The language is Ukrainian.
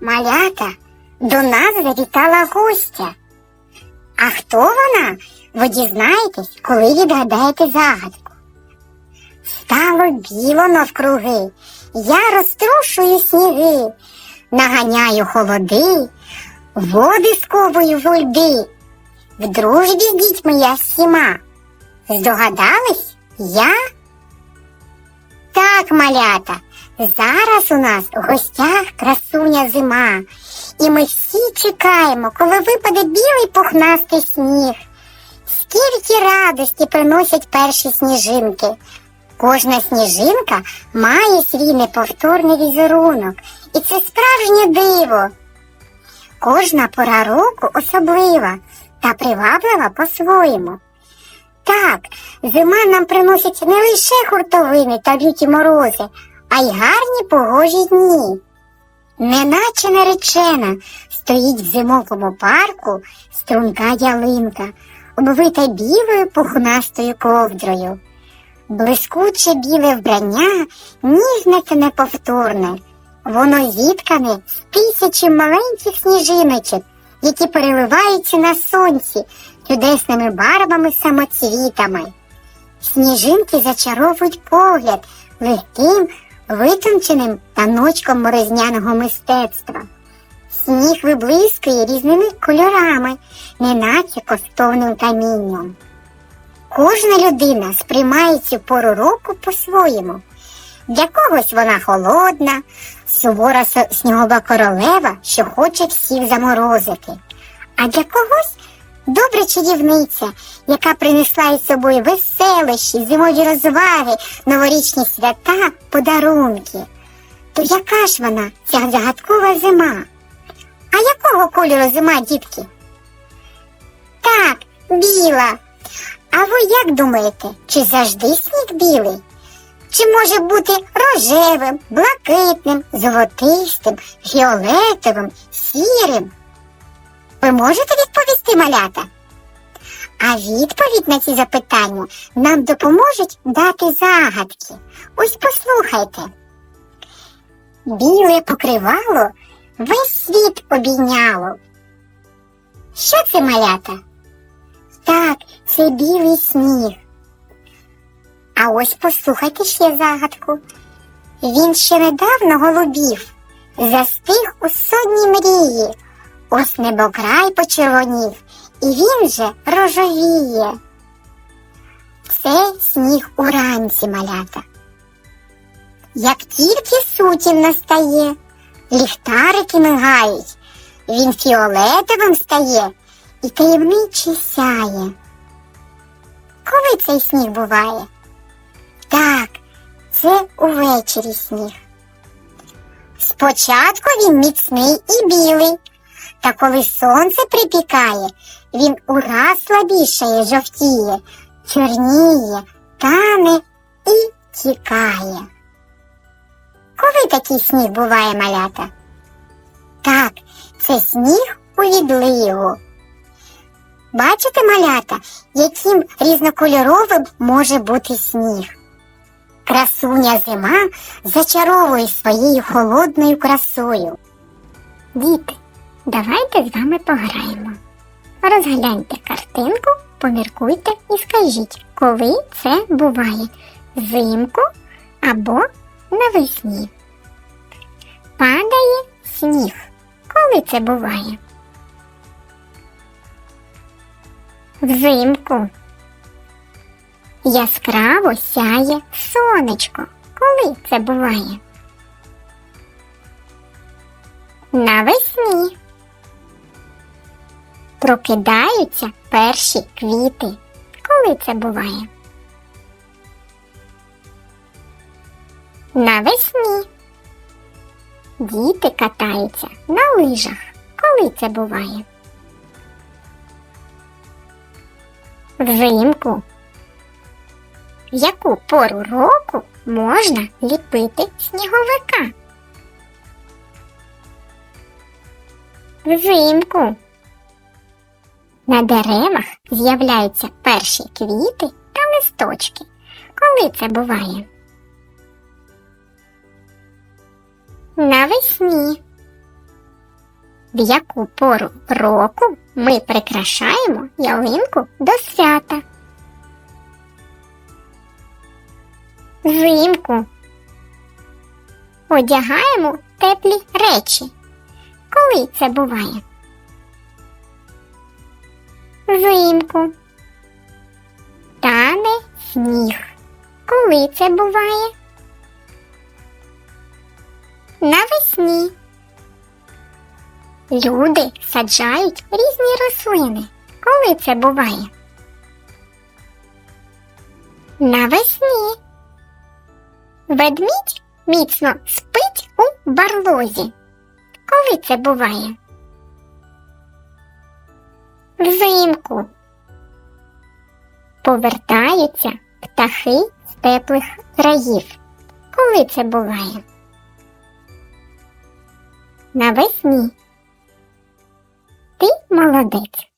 Малята, до нас завітала гостя. А хто вона? Ви дізнаєтесь, коли відгадаєте загадку. Стало біло навкруги, я розтрушую сніги, наганяю холоди, води сковую в льди. В дружбі з дітьми я всіма. Здогадались? Я? Так, малята, зараз у нас в гостях красуня зима, і ми всі чекаємо, коли випаде білий пухнастий сніг. Скільки радості приносять перші сніжинки. Кожна сніжинка має свій неповторний візерунок, і це справжнє диво. Кожна пора року особлива та приваблива по-своєму. Так, зима нам приносить не лише хуртовини та люті морози, а й гарні погожі дні. Неначе наречена стоїть в зимовому парку струнка ялинка, обвита білою пухнастою ковдрою. Блискуче біле вбрання, ніжне та неповторне. Воно зіткане з тисячі маленьких сніжиночок, які переливаються на сонці чудесними барвами самоцвітами. Сніжинки зачаровують погляд легким, витонченим таночком морозняного мистецтва. Сніг виблискує різними кольорами, неначе коштовним камінням. Кожна людина сприймає цю пору року по-своєму. Для когось вона холодна, сувора снігова королева, що хоче всіх заморозити. А для когось добра чарівниця, яка принесла із собою веселощі, зимові розваги, новорічні свята, подарунки. То яка ж вона, ця загадкова зима? А якого кольору зима, дітки? Так, біла. А ви як думаєте, чи завжди сніг білий? Чи може бути рожевим, блакитним, золотистим, фіолетовим, сірим? Ви можете відповісти, малята? А відповідь на ці запитання нам допоможуть дати загадки. Ось послухайте. Біле покривало весь світ обійняло. Що це малята? Так, це білий сніг. А ось послухайте ще загадку. Він ще недавно голубів, застиг у сонній мрії. Ось небокрай почервонів, і він же рожовіє. Це сніг уранці малята. Як тільки сутін настає, ліхтарики мигають, він фіолетовим стає і таємниче сяє. Коли цей сніг буває? Так, це увечері сніг. Спочатку він міцний і білий, та коли сонце припікає, він ураз слабішає, жовтіє, чорніє, тане і тікає. Коли такий сніг буває малята? Так, це сніг у відливу. Бачите, малята, яким різнокольоровим може бути сніг? Красуня зима зачаровує своєю холодною красою. Діти, давайте з вами пограємо. Розгляньте картинку, поміркуйте і скажіть, коли це буває взимку або навесні. Падає сніг. Коли це буває? Взимку. Яскраво сяє сонечко. Коли це буває? Навесні. Прокидаються перші квіти. Коли це буває? Навесні. Діти катаються на лижах. Коли це буває? Взимку. В яку пору року можна ліпити сніговика? Взимку. На деревах з'являються перші квіти та листочки. Коли це буває? Навесні. В яку пору року ми прикрашаємо ялинку до свята? Взимку. Одягаємо теплі речі. Коли це буває? Взимку. Тане сніг. Коли це буває? Навесні. Люди саджають різні рослини. Коли це буває? Навесні. Ведмідь міцно спить у барлозі. Коли це буває? Взимку. Повертаються птахи з теплих країв. Коли це буває? Навесні. Ти молодець.